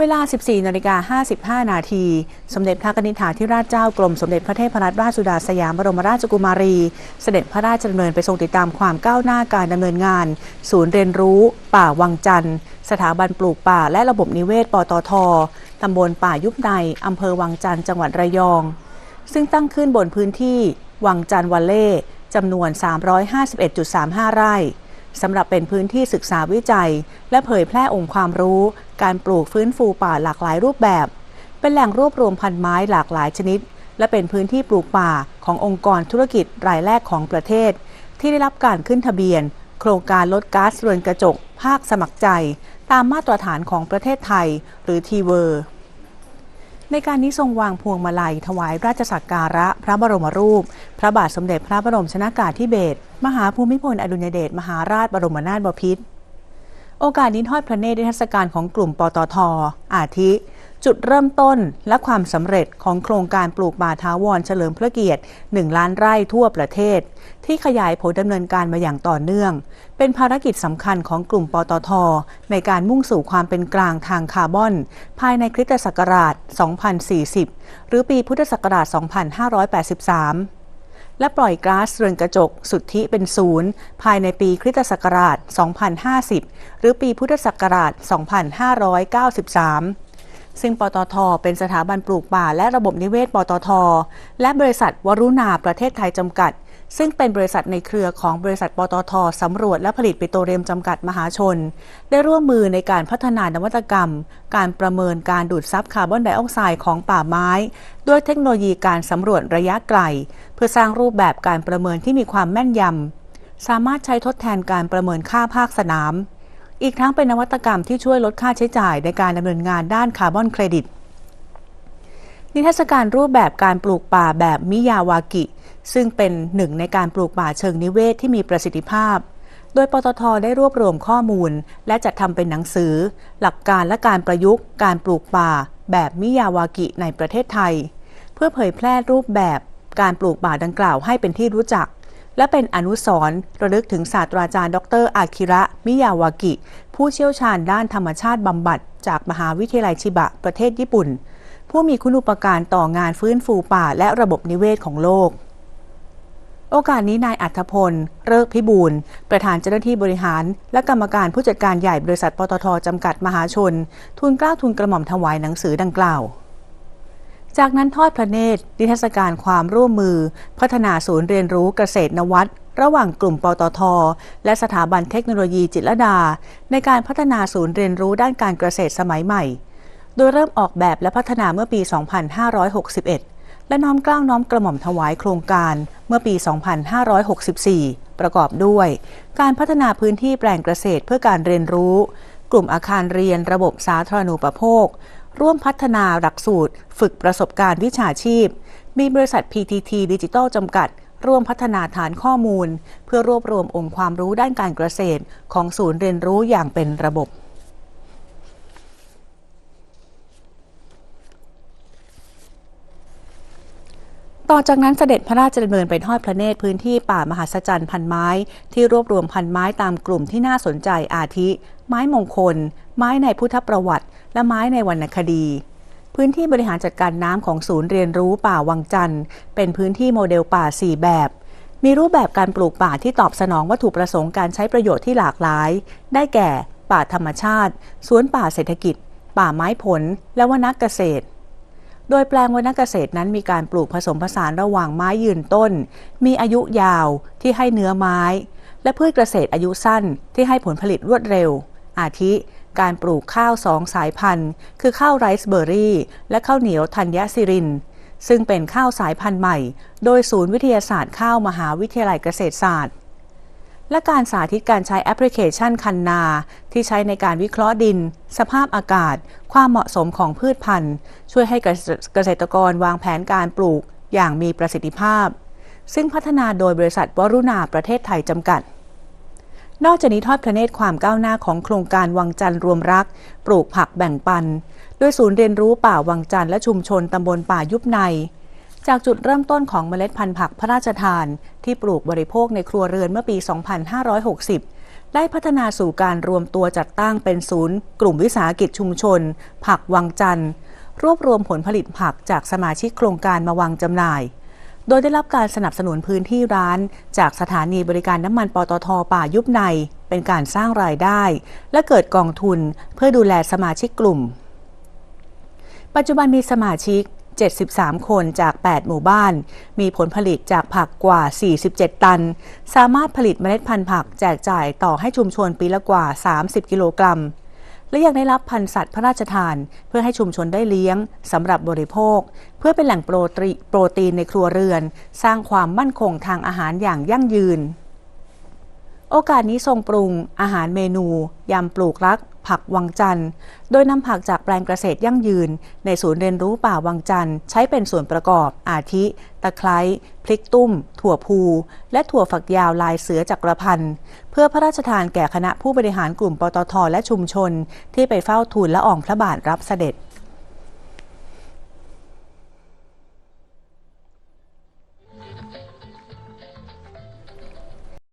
เวลา 14 นาฬิกา 55 นาที สมเด็จพระนิธิาธิราชเจ้ากรม สมเด็จพระเทพรัตนราชสุดาสยามบรมราชกุมารี เสด็จพระราชดำเนินไปทรงติดตามความก้าวหน้าการดำเนินงาน ศูนย์เรียนรู้ ป่าวังจันทร์ สถาบันปลูกป่าและระบบนิเวศ ปตท ตำบลป่ายุบใน อำเภอวังจันทร์ จังหวัดระยอง ซึ่งตั้งขึ้นบนพื้นที่ วังจันทร์วัลเล่จำนวน 351.35 ไร่สำหรับเป็นพื้นที่ศึกษาวิจัย และเผยแพร่องค์ความรู้ การปลูกฟื้นฟูป่าหลากหลายรูปแบบ เป็นแหล่งรวบรวมพันไม้หลากหลายชนิด และเป็นพื้นที่ปลูกป่าขององค์กรธุรกิจรายแรกของประเทศ ที่ได้รับการขึ้นทะเบียน โครงการลดก๊าซเรือนกระจก ภาคสมัครใจ ตามมาตรฐานของประเทศไทย หรือทีเวอร์ในการนี้ทรงวางพวงมาลัย ถวายราชสักการะพระบรมรูป พระบาทสมเด็จพระบรมชนากาธิเบศรมหาภูมิพลอดุลยเดชมหาราชบรมนาถบพิตร โอกาสนี้ทอดพระเนตรนิทรรศการของกลุ่มปตท อาทิ จุดเริ่มต้นและความสำเร็จของโครงการปลูกป่าท้าวรเฉลิมพระเกียรติ 1 ล้านไร่ทั่วประเทศ ที่ขยายผลดำเนินการมาอย่างต่อเนื่อง เป็นภารกิจสำคัญของกลุ่มปตท ในการมุ่งสู่ความเป็นกลางทางคาร์บอน ภายในคริสตศักราช 2040 หรือปีพุทธศักราช 2583 และปล่อยก๊าซเรือนกระจกสุทธิเป็นศูนย์ภายในปีคริสตศักราช 2050 หรือปีพุทธศักราช 2593ซึ่งปตท เป็นสถาบันปลูกป่าและระบบนิเวศปตท และบริษัทวรุณาประเทศไทยจำกัด ซึ่งเป็นบริษัทในเครือของบริษัทปตทสำรวจและผลิตปิโตรเลียมจำกัดมหาชน ได้ร่วมมือในการพัฒนานวัตกรรม การประเมินการดูดซับคาร์บอนไดออกไซด์ของป่าไม้ ด้วยเทคโนโลยีการสำรวจระยะไกล เพื่อสร้างรูปแบบการประเมินที่มีความแม่นยำสามารถใช้ทดแทนการประเมินค่าภาคสนาม อีกทั้งเป็นนวัตกรรมที่ช่วยลดค่าใช้จ่ายในการดำเนินงานด้านคาร์บอนเครดิต นิทรรศการรูปแบบการปลูกป่าแบบมิยาวากิ ซึ่งเป็นหนึ่งในการปลูกป่าเชิงนิเวศที่มีประสิทธิภาพ โดยปตทได้รวบรวมข้อมูล และจัดทำเป็นหนังสือ หลักการและการประยุกต์ การปลูกป่า แบบมิยาวากิในประเทศไทย เพื่อเผยแพร่รูปแบบการปลูกป่าดังกล่าวให้เป็นที่รู้จัก และเป็นอนุสรณ์ระลึกถึงศาสตราจารย์ ดรอาคิระมิยาวากิ ผู้เชี่ยวชาญด้านธรรมชาติบำบัด จากมหาวิทยาลัยชิบะประเทศญี่ปุ่น ผู้มีคุณูปการต่องานฟื้นฟูป่าและระบบนิเวศของโลก โอกาสนี้นายอัธพล เลิกพิบูลประธานเจ้าหน้าที่บริหาร และกรรมการผู้จัดการใหญ่บริษัทปตทจำกัดมหาชน ทุนกล้าทุนกระหม่อมถวายหนังสือดังกล่าวจากนั้นทอดพระเนตรนิทรรศการความร่วมมือ พัฒนาศูนย์เรียนรู้เกษตรนวัตระหว่างกลุ่มปตท และสถาบันเทคโนโลยีจิตรดา ในการพัฒนาศูนย์เรียนรู้ด้านการเกษตรสมัยใหม่ โดยเริ่มออกแบบและพัฒนาเมื่อปี 2561 และน้อมกล้าวน้อมกระหม่อมถวายโครงการเมื่อปี 2564 ประกอบด้วย การพัฒนาพื้นที่แปลงเกษตรเพื่อการเรียนรู้ กลุ่มอาคารเรียนระบบสาธารณูปโภค ร่วมพัฒนาหลักสูตร ฝึกประสบการณ์วิชาชีพ มีบริษัท PTT ดิจิทัลจำกัดร่วมพัฒนาฐานข้อมูล เพื่อรวบรวมองค์ความรู้ด้านการเกษตร ของศูนย์เรียนรู้อย่างเป็นระบบ ต่อจากนั้นเสด็จพระราชดำเนินไปทอดพระเนตรพื้นที่ป่ามหัศจรรย์พันไม้ ที่รวบรวมพันไม้ตามกลุ่มที่น่าสนใจอาทิ ไม้มงคล ไม้ในพุทธประวัติ และไม้ในวรรณคดีพื้นที่บริหารจัดการน้ำของศูนย์เรียนรู้ป่าวังจันทร์ เป็นพื้นที่โมเดลป่า 4 แบบ มีรูปแบบการปลูกป่าที่ตอบสนองวัตถุประสงค์การใช้ประโยชน์ที่หลากหลาย ได้แก่ ป่าธรรมชาติ สวนป่าเศรษฐกิจ ป่าไม้ผล และวนเกษตร โดยแปลงวนเกษตรนั้นมีการปลูกผสมผสานระหว่างไม้ยืนต้น มีอายุยาวที่ให้เนื้อไม้ และพืชเกษตรอายุสั้นที่ให้ผลผลิตรวดเร็ว อาทิ การปลูกข้าวสองสายพันธุ์ คือข้าวไรซ์เบอร์รี่ และข้าวเหนียวธัญสิริน ซึ่งเป็นข้าวสายพันธุ์ใหม่ โดยศูนย์วิทยาศาสตร์ข้าวมหาวิทยาลัยเกษตรศาสตร์ และการสาธิตการใช้แอปพลิเคชันคันนา ที่ใช้ในการวิเคราะห์ดิน สภาพอากาศ ความเหมาะสมของพืชพันธุ์ ช่วยให้เกษตรกรวางแผนการปลูกอย่างมีประสิทธิภาพ ซึ่งพัฒนาโดยบริษัทวรุณาประเทศไทยจำกัด นอกจากนี้ทอดพระเนตรความก้าวหน้าของโครงการวังจันทร์รวมรัก ปลูกผักแบ่งปัน ด้วยศูนย์เรียนรู้ป่าวังจันทร์และชุมชนตำบลป่ายุบใน จากจุดเริ่มต้นของเมล็ดพันธุ์ผักพระราชทาน ที่ปลูกบริโภคในครัวเรือนเมื่อปี 2560 ได้พัฒนาสู่การรวมตัวจัดตั้งเป็นศูนย์ กลุ่มวิสาหกิจชุมชน ผักวังจันทร์ รวบรวมผลผลิตผักจากสมาชิกโครงการมาวางจำหน่าย โดยได้รับการสนับสนุนพื้นที่ร้าน จากสถานีบริการน้ำมันปตทป่ายุบใน เป็นการสร้างรายได้ และเกิดกองทุนเพื่อดูแลสมาชิกกลุ่มปัจจุบันมีสมาชิก 73 คนจาก 8 หมู่บ้าน มีผลผลิตจากผักกว่า 47 ตัน สามารถผลิตเมล็ดพันธุ์ผักแจกจ่ายต่อให้ชุมชนปีละกว่า 30 กิโลกรัม และยังได้รับพันธุ์สัตว์พระราชทาน เพื่อให้ชุมชนได้เลี้ยงสำหรับบริโภค เพื่อเป็นแหล่งโปรตีโปรตีนในครัวเรือน สร้างความมั่นคงทางอาหารอย่างยั่งยืน โอกาสนี้ทรงปรุงอาหารเมนูยำปลูกรัก ผักวังจันทร์ โดยนำผักจากแปลงเกษตรยั่งยืน ในศูนย์เรียนรู้ป่าวังจันทร์ใช้เป็นส่วนประกอบ อาทิ ตะไคร้พริกตุ้ม ถั่วพู และถั่วฝักยาวลายเสือจักรพันธ์เพื่อพระราชทานแก่คณะผู้บริหารกลุ่มปตทและชุมชน ที่ไปเฝ้าทูลละอองพระบาทรับเสด็จ